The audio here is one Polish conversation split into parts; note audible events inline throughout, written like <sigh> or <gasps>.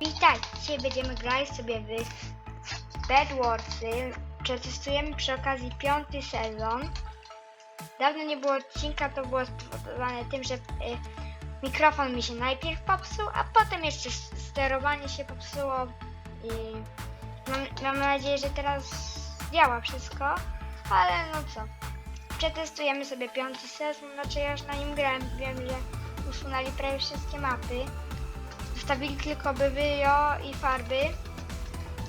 Witajcie, dzisiaj będziemy grać sobie w Bed Warsy. Przetestujemy przy okazji piąty sezon. Dawno nie było odcinka, to było spowodowane tym, że y, mikrofon mi się najpierw popsuł, a potem jeszcze sterowanie się popsuło i mam, mam nadzieję, że teraz działa wszystko, ale no co. Przetestujemy sobie piąty sezon, znaczy ja już na nim grałem, wiem, że usunęli prawie wszystkie mapy. Zostawili tylko bywio i farby.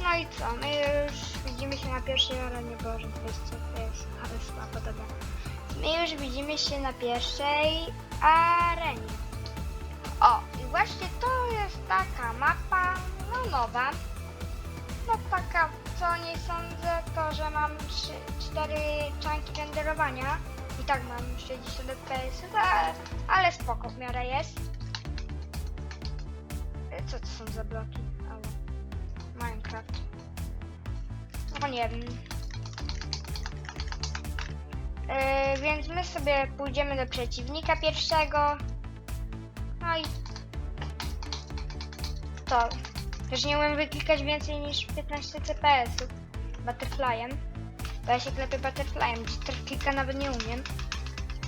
No i co? My już widzimy się na pierwszej arenie. Boże, weźcie, to jest ale słabo, dobra. My już widzimy się na pierwszej arenie. O, i właśnie to jest taka mapa, no nowa. No taka, co nie sądzę, to że mam 3, 4 czanki renderowania. I tak mam 60 fps, ale, ale spoko w miarę jest. Co to są za bloki? Minecraft. No nie wiem. E, więc my sobie pójdziemy do przeciwnika pierwszego. No i to. Też nie umiem wyklikać więcej niż 15 CPS-ów butterflyem. Bo ja się klepię butterflyem, klika nawet nie umiem.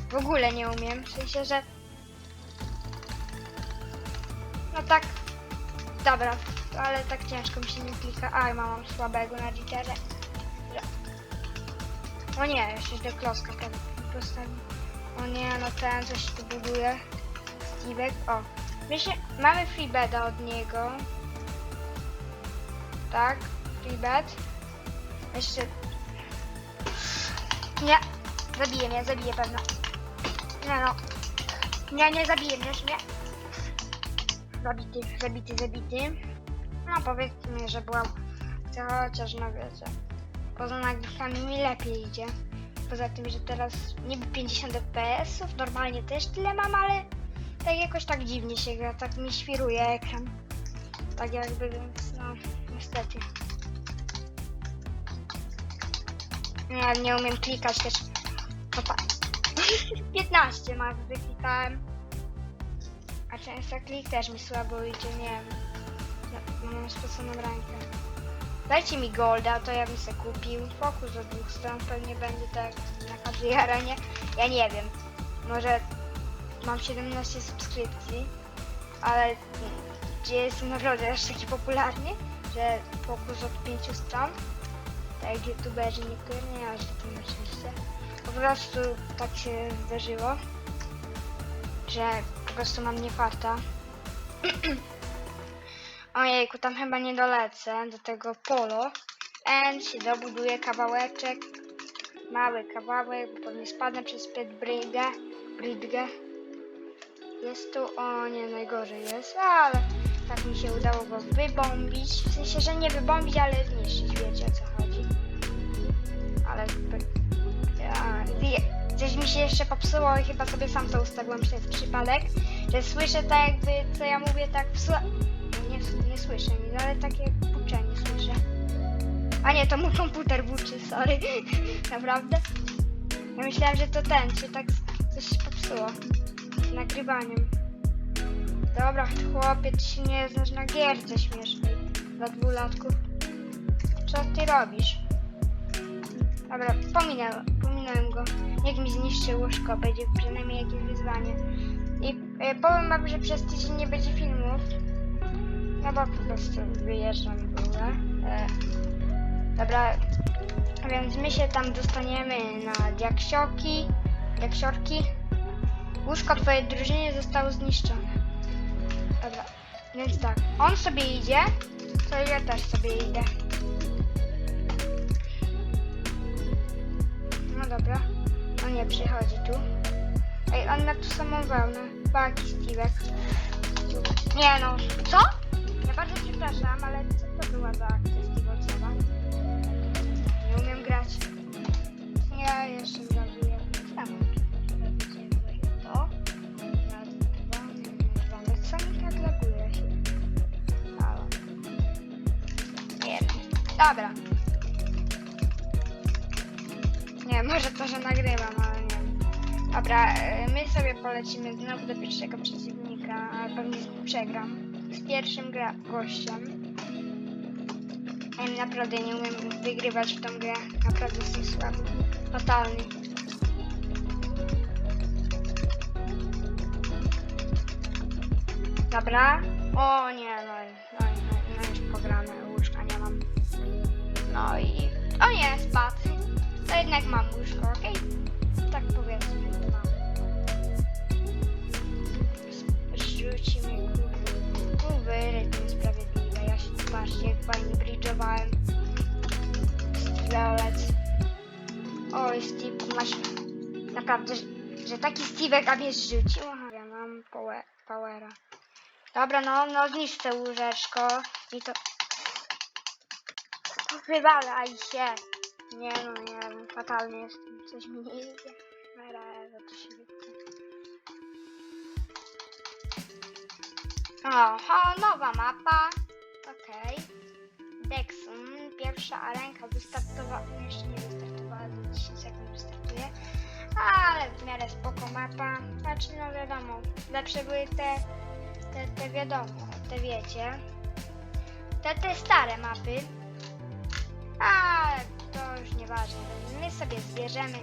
W ogóle nie umiem. W sensie, że no tak. Dobra, ale tak ciężko mi się nie klika. Aj, mam słabego na Jitterze. O nie, jeszcze źle kloska postawił. O nie, no ten coś tu buduje. Steve'ek, o. Myślę, mamy freebeda od niego. Tak, freebed. Jeszcze... Nie, zabije mnie, zabije pewno. Nie no. Nie, nie zabije mnie, nie. Zabity, zabity, zabity. No powiedzmy, że była chociaż no wiecie. Poza nagrywkami mi lepiej idzie. Poza tym, że teraz niby 50 fps-ów, normalnie też tyle mam, ale tak jakoś tak dziwnie się gra, tak mi świruje ekran. Tak jakby, więc no, niestety. Nie, nie umiem klikać też. <laughs> Opa. <laughs> 15 ma wyklikałem. Często klik też mi słabo idzie, nie wiem. Mam spoconą rękę. Dajcie mi golda, to ja bym se kupił. Fokus od dwóch stron pewnie będzie tak na każdej <laughs> arenie. Ja nie wiem. Może mam 17 subskrypcji, ale gdzie jestem naprawdę aż taki popularny, że fokus od 5 stron. Tak jak youtuberzy niektórzy, nie aż takim oczywiście. Po prostu tak się zdarzyło, że po prostu mam nie farta. <clears throat> Ojejku, tam chyba nie dolecę do tego polo. And się dobuduje kawałeczek. Mały kawałek, bo pewnie spadnę przez brygę. Brygę. Jest tu, o nie, najgorzej jest, ale tak mi się udało go wybombić. W sensie, że nie wybombić, ale zniszczyć, wiecie o co chodzi. Ale... Ja, wie, coś mi się jeszcze popsuło i chyba sobie sam to ustawiłem przez przypadek, że słyszę tak jakby, co ja mówię tak w. Nie, nie słyszę ale takie buczenie słyszę. A nie, to mój komputer buczy, sorry. <laughs> Naprawdę? Ja myślałem, że to ten, czy tak coś się popsuło. Z nagrywaniem. Dobra, chłopie, ty się nie znasz na gierce śmiesznej. Dla dwulatków. Co ty robisz? Dobra, pominąłem, go. Niech mi zniszczy łóżko, będzie przynajmniej jakieś wyzwanie. I e, powiem wam, że przez tydzień nie będzie filmów. No bo po prostu wyjeżdżam w ogóle. E, dobra, więc my się tam dostaniemy na diaksioki, diaksiorki. Łóżko twojej drużynie zostało zniszczone. Dobra, więc tak, on sobie idzie, to ja też sobie idę. Dobra, on nie przychodzi tu. Ej, on ma tu samą wełnę. Baki Steve'ek. Nie no, co? Ja bardzo przepraszam, ale co to była za akcja Steve'owa? Nie umiem grać. Ja jeszcze zabiję. Czemu? To. Raz, dwa, dwa. No co mi tak laguje się? Nie. Dobra. Może to, że nagrywam, ale nie wiem. Dobra, e, my sobie polecimy znowu do pierwszego przeciwnika, ale pewnie przegram. z pierwszym gra gościem. Ja naprawdę nie umiem wygrywać w tą grę. Naprawdę jestem słaby. Fatalny. Dobra. O nie, no, i- no, no, no już pograne, łóżka nie mam. No i... O nie, spadł. To jednak mam łóżko, okej? Tak powiedzmy, mam. Rzuci mnie kurwy, to niesprawiedliwe. Ja się patrzcie, jak fajnie bridge'owałem. Violet. Oj, Steve, masz... Naprawdę, że, taki Steve'ek a mnie zrzucił? Aha, ja mam power, powera. Dobra, no, no zniszcz te łóżeczko i to... Wywalaj się! Nie no, nie wiem, fatalnie jestem, coś mi nie idzie. Za to się wytnę. Oho, nowa mapa. Okej. Dexon, pierwsza arenka wystartowała, jeszcze nie wystartowała, za 10 sekund wystartuje. Ale w miarę spoko mapa. Znaczy, no wiadomo, lepsze były te, te, te wiadomo, te wiecie. Te, te stare mapy. To już nieważne. My sobie zbierzemy.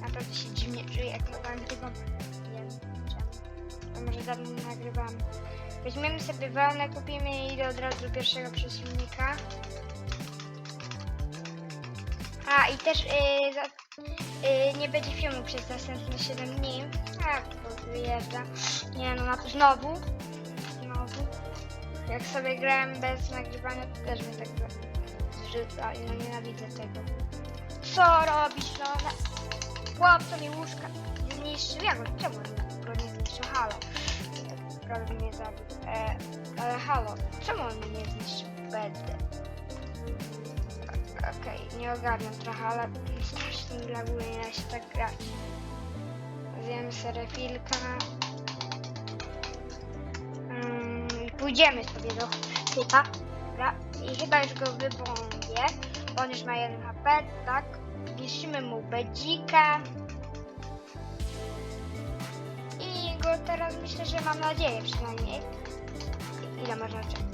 Naprawdę się dziwnie czuję, jak nagrywam. Nie wiem. To może dawno nie nagrywam. Weźmiemy sobie wełnę, kupimy i idę od razu do pierwszego przeciwnika. A i też yy, za, yy, nie będzie filmu przez następne 7 dni. A, to wyjeżdża. Nie no, na, znowu. Znowu. Jak sobie grałem bez nagrywania, to też mnie tak zrzuca i no nienawidzę tego. Co robisz, no? Na... To mi łóżka zniszczył. Ja go, czemu go nie zniszczył? Halo. Prawie mnie zabił. E, ale halo, czemu on mnie nie zniszczył? Będę. Okej, nie ogarniam trochę, ale strasznie mi laguje, da się tak grać. Zjemy sobie refilka. Mm, pójdziemy sobie do typa. I chyba już go wybąbię, bo on już ma jeden HP, tak? Niszczymy mu bedzika. I go teraz myślę, że mam nadzieję przynajmniej. Ile można czekać?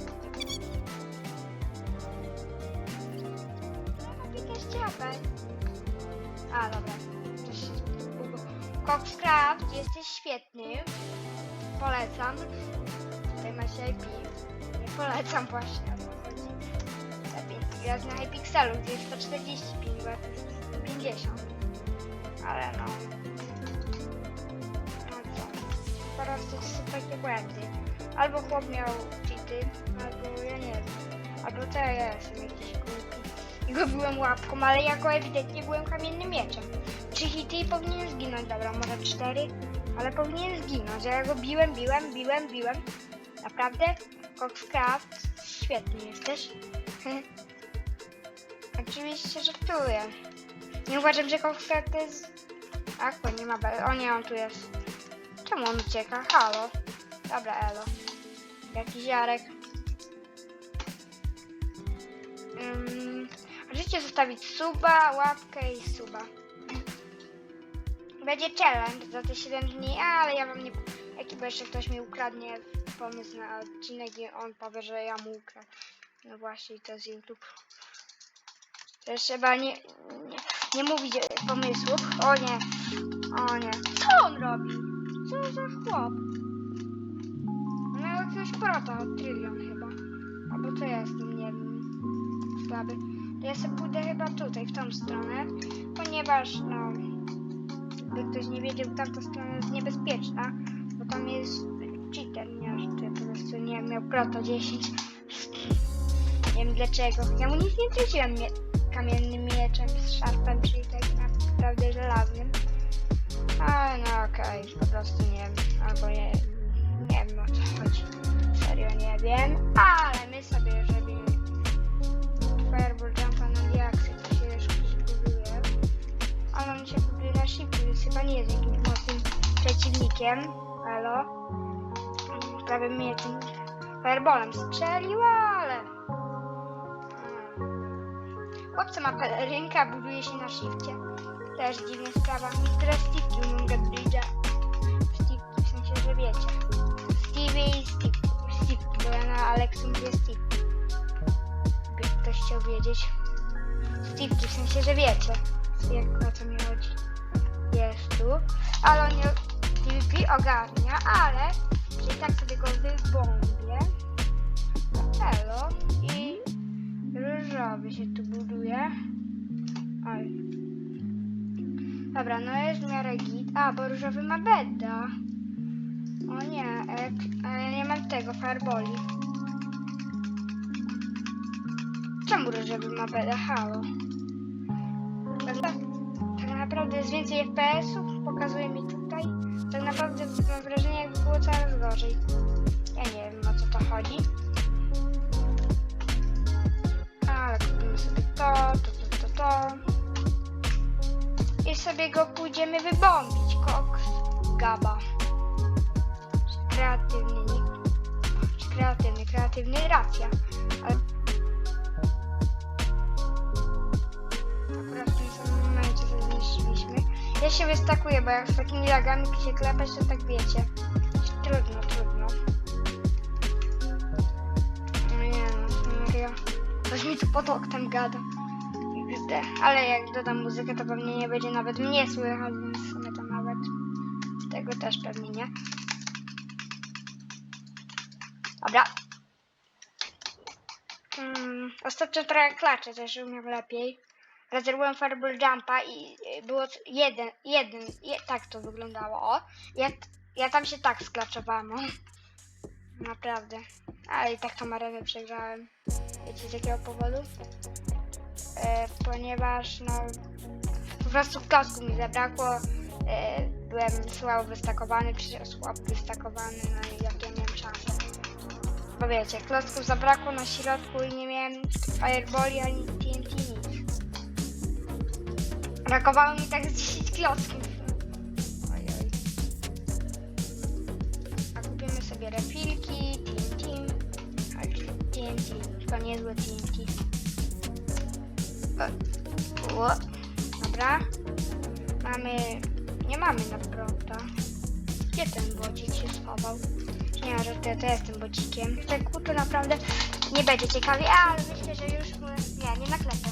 No, też ciapę. A, dobra. Coxcraft, jesteś świetny. Polecam. Tutaj masz IP. Polecam właśnie to. Lepiej grać na Hypixelu, gdzie jest 140 ping, bo to jest 150. Ale no. No co? Po prostu są takie błędy. Albo chłop miał cheaty, albo ja nie wiem. Albo to ja jestem jakiś głupi. I go byłem łapką, ale ja go ewidentnie byłem kamiennym mieczem. Trzy hity i powinien zginąć. Dobra, może cztery, ale powinien zginąć. Ja go biłem, biłem, biłem, biłem. Naprawdę? Coxcraft, świetny jesteś. <laughs> Oczywiście żartuję. Nie uważam, że Coxcraft to jest... Aqua nie ma... be- O nie, on tu jest. Czemu on ucieka? Halo. Dobra, elo. Jakiś Jarek. Um, możecie zostawić suba, łapkę i suba. Będzie challenge za te 7 dni, ale ja wam nie... Jaki bo jeszcze ktoś mi ukradnie pomysł na odcinek i on powie, że ja mu ukradł. No właśnie, to jest YouTube. Trzeba nie, nie, nie mówić pomysłów. O nie, o nie. Co on robi? Co za chłop? On miał jakiegoś prota, trylion chyba. Albo co ja jestem, nie wiem. Słaby. Ja sobie pójdę chyba tutaj, w tą stronę, ponieważ, no, jakby ktoś nie wiedział, tamta strona jest niebezpieczna, bo tam jest cheater, nie, że po prostu, nie miał proto 10. Nie wiem dlaczego. Ja mu nic nie traciłem mie kamiennym mieczem z szarpem, czyli tak naprawdę żelaznym. Ale no okej, po prostu nie wiem, albo nie, nie wiem o co chodzi. Serio nie wiem, ale my sobie robimy Fireball Jumpa na diaksy, to się już buduje. Ale on się na shifty, więc chyba nie jest jakimś mocnym przeciwnikiem. Elo. Prawie mnie tym fireballem strzelił, ale... Chłopca ma pelerynkę, buduje się na shifcie. Też dziwna sprawa. Mister Steve umiem do bridge'a. Steve, w sensie, że wiecie. Stevie i Steve. Steve, bo ja na Aleksu mówię Steve. By ktoś chciał wiedzieć. Steve, w sensie, że wiecie. Jak na co mi chodzi. Jest tu. Ale on nie... PvP ogarnia, ale... Czyli tak sobie go wybąbię. Hello. I różowy się tu buduje. Oj. Dobra, no jest w miarę git. A, bo różowy ma beda. O nie, e, a ja nie mam tego, fireboli. Czemu różowy ma beda? Halo. Tak, tak naprawdę jest więcej FPS-ów, pokazuje mi tutaj. Tak naprawdę mam wrażenie, jakby było coraz gorzej. Ja nie wiem, o co to chodzi. Sobie to, to, to, to, to. I sobie go pójdziemy wybombić, koks, gaba. Kreatywny. Czy Kreatywny, kreatywny, racja. Ale... Akurat w tym samym momencie to zniszczyliśmy. Ja się wystakuję, bo jak z takimi lagami się klepać, to tak wiecie. Trudno, trudno. Ktoś mi tu pod oknem gada. Ale jak dodam muzykę, to pewnie nie będzie nawet mnie słychać, więc w sumie to nawet tego też pewnie nie. Dobra. Mm, ostatnio trochę klaczę, też umiem lepiej. Rezerwuję Fireball Jumpa i y, było jeden, jeden, je, tak to wyglądało, o. Ja, ja tam się tak sklaczowałam, o. Naprawdę. Ale i tak arenę przegrałem. Wiecie z jakiego powodu? E, ponieważ no po prostu klocków mi zabrakło. E, byłem słabo wystakowany, słabo wystakowany, no i jak ja miałem szansę. Bo wiecie, klocków zabrakło na środku i nie miałem fireballi ani TNT nic. Brakowało mi tak z 10 klocków. TNT, tylko niezłe TNT. O, dobra. Mamy... Nie mamy na prota. Gdzie ten bodzik się schował? Nie, że to, to jestem bodzikiem. Te to naprawdę nie będzie ciekawie, ale myślę, że już... Nie, nie naklepę.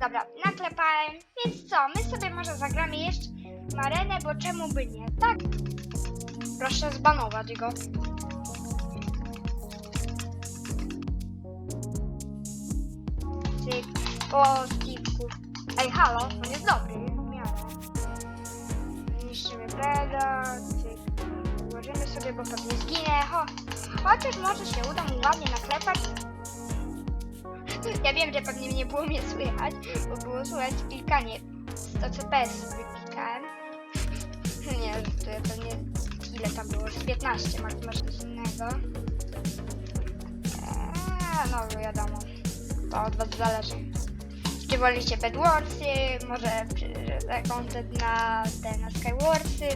Dobra, naklepałem. Więc co, my sobie może zagramy jeszcze w arenę, bo czemu by nie, tak? Proszę zbanować go. Cyk. O, Steve'ku. Ej, halo, on jest dobry, w miarę. Niszczymy cyk. Ułożymy sobie, bo pewnie zginę. Ho. Chociaż może się uda mu ładnie naklepać. <laughs> Ja wiem, że pewnie nie było mnie słychać, bo było słychać klikanie. 100 CPS sobie klikałem. <laughs> Nie, to pewnie ile tam było? Z 15, masz, masz coś innego. Eee, no wiadomo. To od was zależy. Czy wolicie Bedwarsy, może content na te na Skywarsy.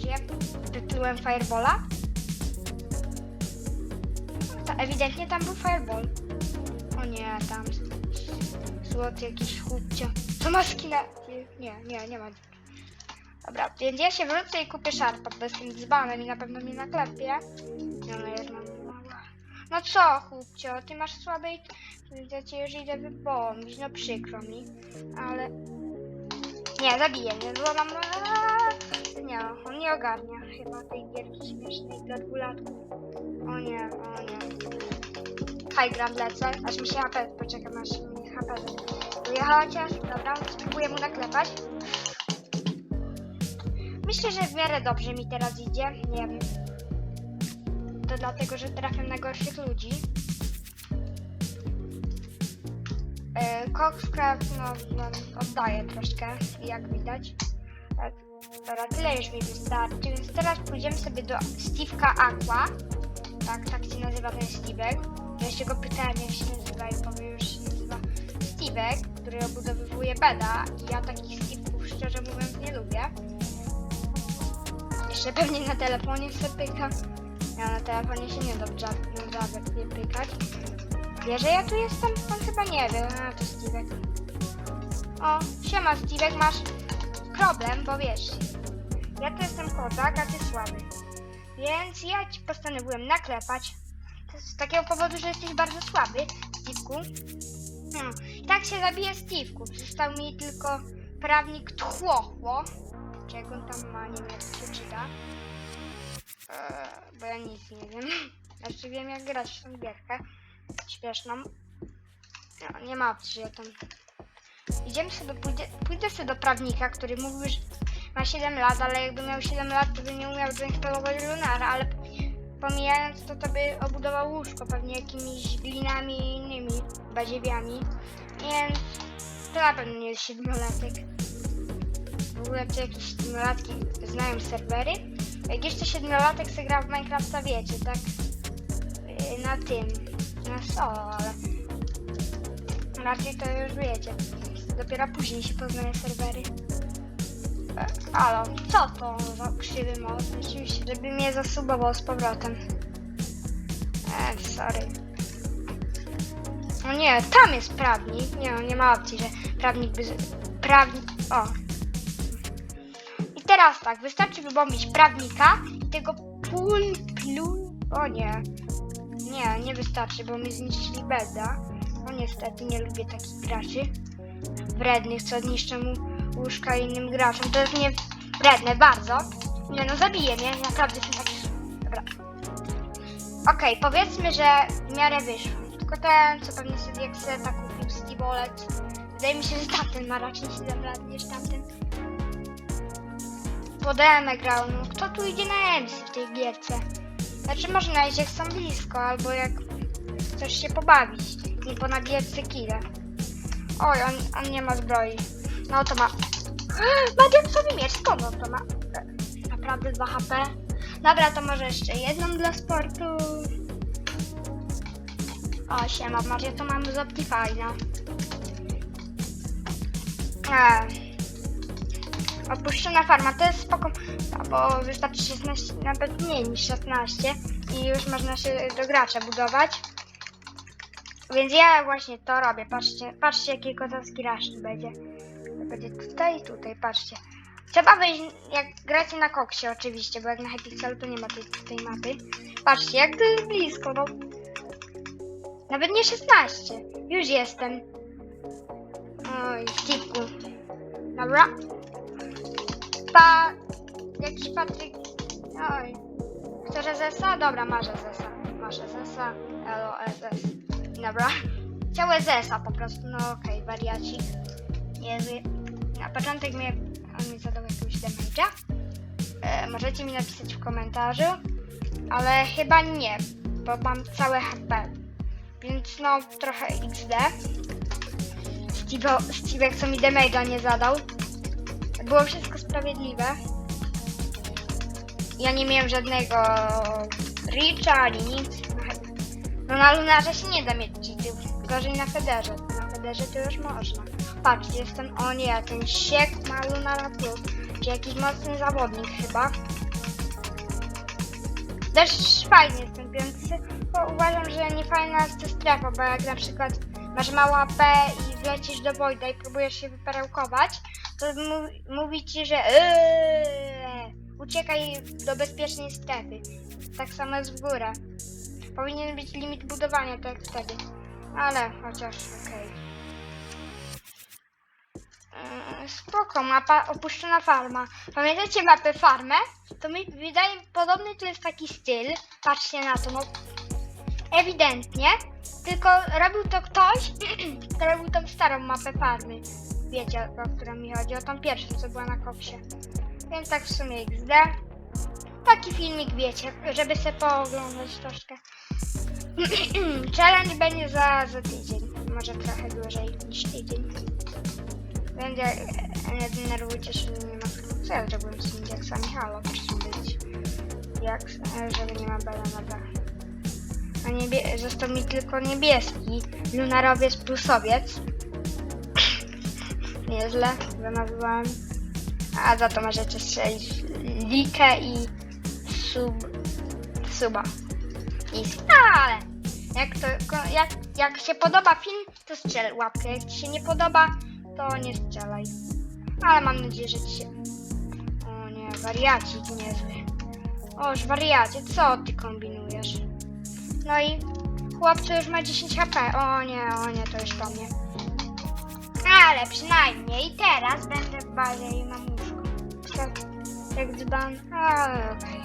Czy ja wyklułem Firebola? To ewidentnie tam był Fireball. O nie, tam złoty jakiś chłopcio. To ma skina. Nie, nie, nie ma. Dobra, więc ja się wrócę i kupię szarpa, bo jestem dzbanem i na pewno mnie naklepie. No. No co, chłopcio, ty masz słabej... Ja cię już idę wypomnieć, no przykro mi, ale... Nie, zabiję mnie, bo mam... Nie, on nie ogarnia chyba tej gierki śmiesznej dla dwulatków. O nie, o nie. High ground lecę, aż mi się HP, poczekam aż mi HP wyjechała chociaż, dobra, spróbuję mu naklepać. Myślę, że w miarę dobrze mi teraz idzie, nie wiem. To dlatego, że trafiam na gorszych ludzi. E, Coxcraft, no, no, oddaje troszkę, jak widać. Tak, dobra, tyle już mi wystarczy, więc teraz pójdziemy sobie do Steve'ka Aqua. Tak, tak się nazywa ten Steve'ek. Ja się go pytałem, jak się nazywa i powie, już się nazywa Steve'ek, który obudowywuje beda i ja takich Steve'ków szczerze mówiąc nie lubię. Jeszcze pewnie na telefonie sobie pykam. Ja na telefonie się nie da nie pykać. Wie, że ja tu jestem? On chyba nie wie. A, to Steve'ek. O, siema Steve'ek, masz problem, bo wiesz, ja tu jestem kozak, a ty słaby. Więc ja ci postanowiłem naklepać. Z takiego powodu, że jesteś bardzo słaby, Steve'ku. No, tak się zabija Steve'ku. Został mi tylko prawnik Tchłochło. Czy jak on tam ma, nie wiem jak to się czyta. Eee, bo ja nic nie wiem. <laughs> Znaczy wiem jak grać w tą gierkę. Śpieszną. No, nie ma opcji, że tam... Idziemy sobie, pójdę, pójdę sobie do prawnika, który mówił, że ma 7 lat, ale jakby miał 7 lat, to by nie umiał zainstalować Lunara, ale pomijając to, to by obudował łóżko pewnie jakimiś glinami i innymi badziewiami, więc to na pewno nie jest siedmiolatek. W ogóle czy jakieś siedmiolatki znają serwery? Jak jeszcze siedmiolatek se gra w Minecrafta, wiecie, tak yy, na tym, na solo, ale raczej to już wiecie. Dopiero później się poznaje serwery. Halo, co to za krzywy most? Rzeczywiście, żeby mnie zasubował z powrotem. E, sorry. No nie, tam jest prawnik. Nie, no, nie ma opcji, że prawnik by... Prawnik... O. Teraz tak, wystarczy wybombić prawnika i tego pul... plu... O nie. Nie, nie wystarczy, bo mi zniszczyli beda. No niestety, nie lubię takich graczy. Wrednych, co niszczą łóżka innym graczom. To jest nie wredne, bardzo. Nie no, zabije mnie, naprawdę są taki... Dobra. Okej, powiedzmy, że w miarę wyszło. Tylko ten, co pewnie sobie jak seta kupił Stevolet. Wydaje mi się, że tamten ma raczej 7 lat niż tamten. Po DM grał, no kto tu idzie na MC w tej gierce? Znaczy można iść jak są blisko, albo jak chcesz się pobawić. Nie po nagierce kile. Oj, on, on nie ma zbroi. No to ma. <gasps> Ma diaksowy miecz, skąd on to ma? Naprawdę 2 HP. Dobra, to może jeszcze jedną dla sportu. O, siema, Maria, to mamy z Optifine'a. Eee. Opuszczona farma, to jest spoko, bo wystarczy 16, nawet mniej niż 16 i już można się do gracza budować. Więc ja właśnie to robię. Patrzcie, patrzcie jaki kozacki rasz tu będzie. Będzie tutaj i tutaj, patrzcie. Trzeba wejść, jak gracie na koksie oczywiście, bo jak na Hypixelu to nie ma tej, tej mapy. Patrzcie, jak to jest blisko, no. Nawet nie 16. Już jestem. Oj, Steveku. Dobra. Pa... Jakiś Patryk... Oj. Chcesz Zesa? Dobra, masz Zesa. Masz Zesa. LOSS. Dobra. Chciał Zesa po prostu. No okej, wariacik. Niezły. Na początek mnie... On mi zadał jakiegoś damage'a. E, możecie mi napisać w komentarzu. Ale chyba nie, bo mam całe HP. Więc no, trochę XD. Steve, Steve co mi damage'a nie zadał. Było wszystko sprawiedliwe. Ja nie miałem żadnego Richa ani nic. No na Lunarze się nie da mieć cheatów. Gorzej na Federze. Na Federze to już można. Patrz, jestem... O nie, ten siek ma Lunara Plus. Czy jakiś mocny zawodnik chyba. Też fajnie jest ten bo uważam, że nie fajna jest to strefa, bo jak na przykład masz mało AP i wlecisz do Wojda i próbujesz się wyperełkować, to mówi ci, że eee, uciekaj do bezpiecznej strefy. Tak samo jest w górę. Powinien być limit budowania, tak jak wtedy. Ale chociaż okej. Yy, Spoko, mapa opuszczona farma. Pamiętacie mapę farmę? To mi wydaje podobny to jest taki styl. Patrzcie na to, no. Ewidentnie. Tylko robił to ktoś, <clears throat> kto robił tą starą mapę farmy. Wiecie, o którą mi chodzi, o tą pierwszą, co była na koksie. Więc tak w sumie XD. Taki filmik, wiecie, żeby sobie pooglądać troszkę. <clears throat> Challenge będzie za, za tydzień. Może trochę dłużej niż tydzień. Jak, nie denerwujcie się, nie ma co ja zrobiłem z tymi diaksami. Halo, proszę być. Jak, żeby nie ma bela na dach. A niebie, został mi tylko niebieski. Lunarowiec plusowiec. Nieźle, wymazywałem. A za to możecie strzelić likę i sub, suba. I ale jak, to, jak, jak się podoba film, to strzel łapkę. Jak ci się nie podoba, to nie strzelaj. Ale mam nadzieję, że ci się... O nie, wariacik niezły. Oż wariacie, co ty kombinujesz? No i chłopcu już ma 10 HP. O nie, o nie, to już po mnie. Ale przynajmniej teraz będę w bazie i mam łóżko. Tak, jak dzban, ale okej.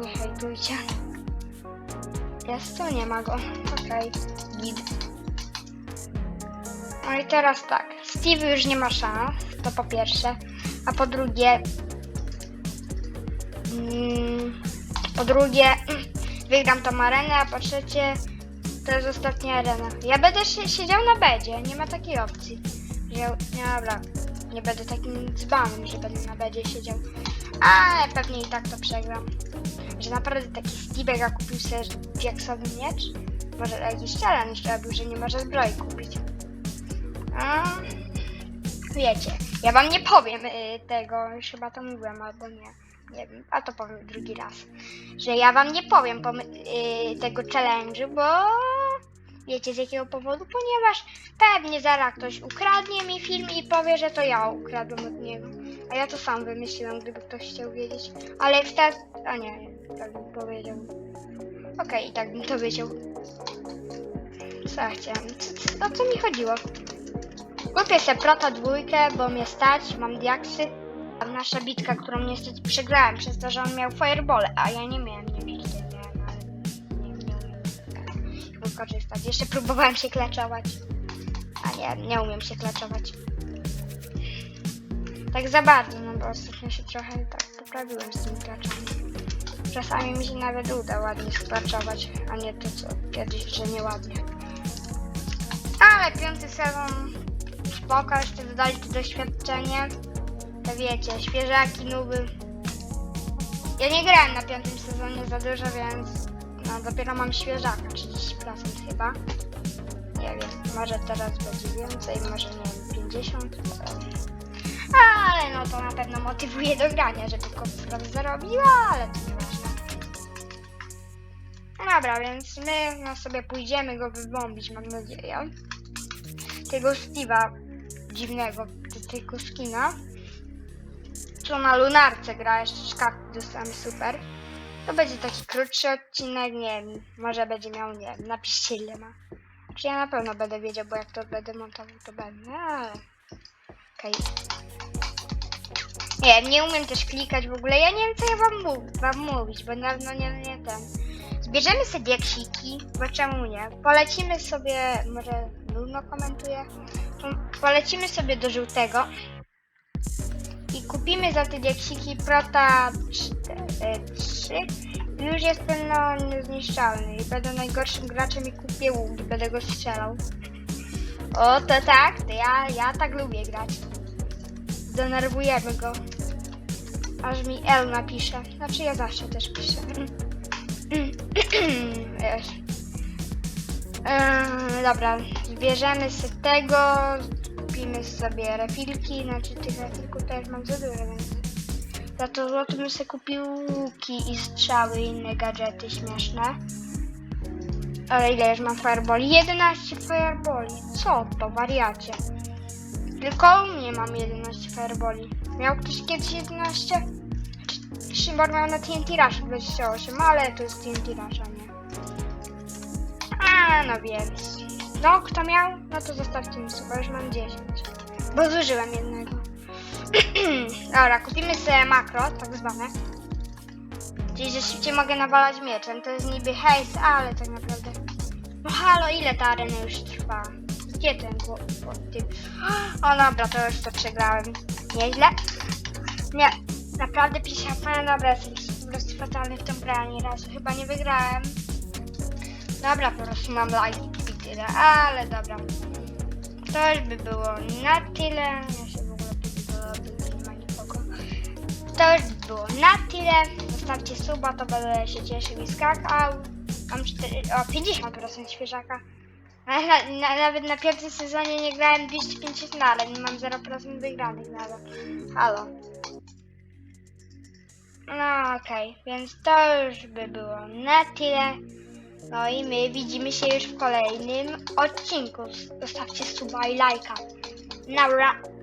Nie hejtujcie. Jest tu, nie ma go. Okej, git. No i teraz tak, Steve już nie ma szans, to po pierwsze. A po drugie... Mm, po drugie, wygram tą arenę, a po trzecie, to jest ostatnia arena. Ja będę się, siedział na bedzie, nie ma takiej opcji. Ja- dobra, nie będę takim dzbanem, że będę na bedzie siedział. Ale pewnie i tak to przegram. Że naprawdę taki Steve jak kupił sobie diaksowy miecz, może jakiś challenge robił, że nie może zbroi kupić. A, wiecie, ja wam nie powiem y, tego, już chyba to mówiłem, albo nie. Nie wiem, a to powiem drugi raz. Że ja wam nie powiem y, tego challenge'u, bo wiecie z jakiego powodu? Ponieważ pewnie zaraz ktoś ukradnie mi film i powie, że to ja ukradłem od niego. A ja to sam wymyśliłem, gdyby ktoś chciał wiedzieć. Ale tak... A nie, tak bym powiedział. Okej, i tak bym to wiedział. Co ja co, o co mi chodziło? Kupię sobie proto dwójkę, bo mnie stać, mam diaksy. Nasza bitka, którą niestety przegrałem przez to, że on miał fireball, a ja nie miałem, nie miałem, wykorzystać. Jeszcze próbowałem się klaczować, a nie, nie umiem się klaczować. Tak za bardzo, no bo ostatnio się trochę tak poprawiłem z tymi klaczami. Czasami mi się nawet uda ładnie sklaczować, a nie to co kiedyś, że nieładnie. Ale piąty sezon spoko, jeszcze dodali to doświadczenie. To wiecie, świeżaki, nuby. Ja nie grałem na piątym sezonie za dużo, więc no dopiero mam świeżaka, 30% chyba. Nie wiem, może teraz będzie więcej, może nie wiem, 50. Ale no to na pewno motywuje do grania, żeby kopra zarobiła, ale to nieważne. No dobra, więc my no sobie pójdziemy go wybombić, mam nadzieję. Tego Steve'a dziwnego, tego skina. Co na lunarce gra, jeszcze szkawki dostałem super. To będzie taki krótszy odcinek, nie wiem, może będzie miał, nie wiem, napiszcie ile ma. Czy ja na pewno będę wiedział, bo jak to będę montował, to będę, ale... Okej. Nie, nie umiem też klikać w ogóle, ja nie wiem co ja wam, mów, wam mówić, bo dawno nie, nie ten... Zbierzemy sobie diaksiki, bo czemu nie? Polecimy sobie, może Luno komentuje, Po- polecimy sobie do żółtego i kupimy za te diaksiki Prota 3 i już jestem no niezniszczalny i będę najgorszym graczem i kupię łuk i będę go strzelał. O, to tak, to ja, ja tak lubię grać. Denerwujemy go. Aż mi L napisze. Znaczy ja zawsze też piszę. <clears throat> Eee, dobra, zbierzemy sobie tego, kupimy sobie refilki, znaczy tych refilków też mam za dużo, więc za to złoto bym sobie kupił łuki i strzały i inne gadżety śmieszne. Ale ile już mam fireboli? 11 fireboli. Co to, wariacie? Tylko u mnie mam 11 fireboli. Miał ktoś kiedyś 11? Szymbar miał na TNT Rush 28, ale to jest TNT Rush, a nie. A, no więc. No, kto miał? No to zostawcie mi suba, już mam 10. Bo zużyłem jednego. <clears throat> Dobra, kupimy sobie makro, tak zwane. Czyli, że szybciej mogę nawalać mieczem. To jest niby hejs, ale tak naprawdę... No halo, ile ta arena już trwa? Gdzie ten gło- pod tym? O dobra, to już to przegrałem. Nieźle. Nie, naprawdę piszę, ale dobra, jestem po prostu fatalny w grę, ani razu chyba nie wygrałem. Dobra, po prostu mam live ale dobra. To już by było na tyle. Ja się w ogóle nie. To już by było na tyle. Zostawcie suba, to będę się cieszył i skakał. Mam 4, o 50% świeżaka. Na, na, nawet na pierwszym sezonie nie grałem 250 na ale mam 0% wygranych nawet. Halo. No okej, więc to już by było na tyle. No i my widzimy się już w kolejnym odcinku. Zostawcie suba i lajka. Nara.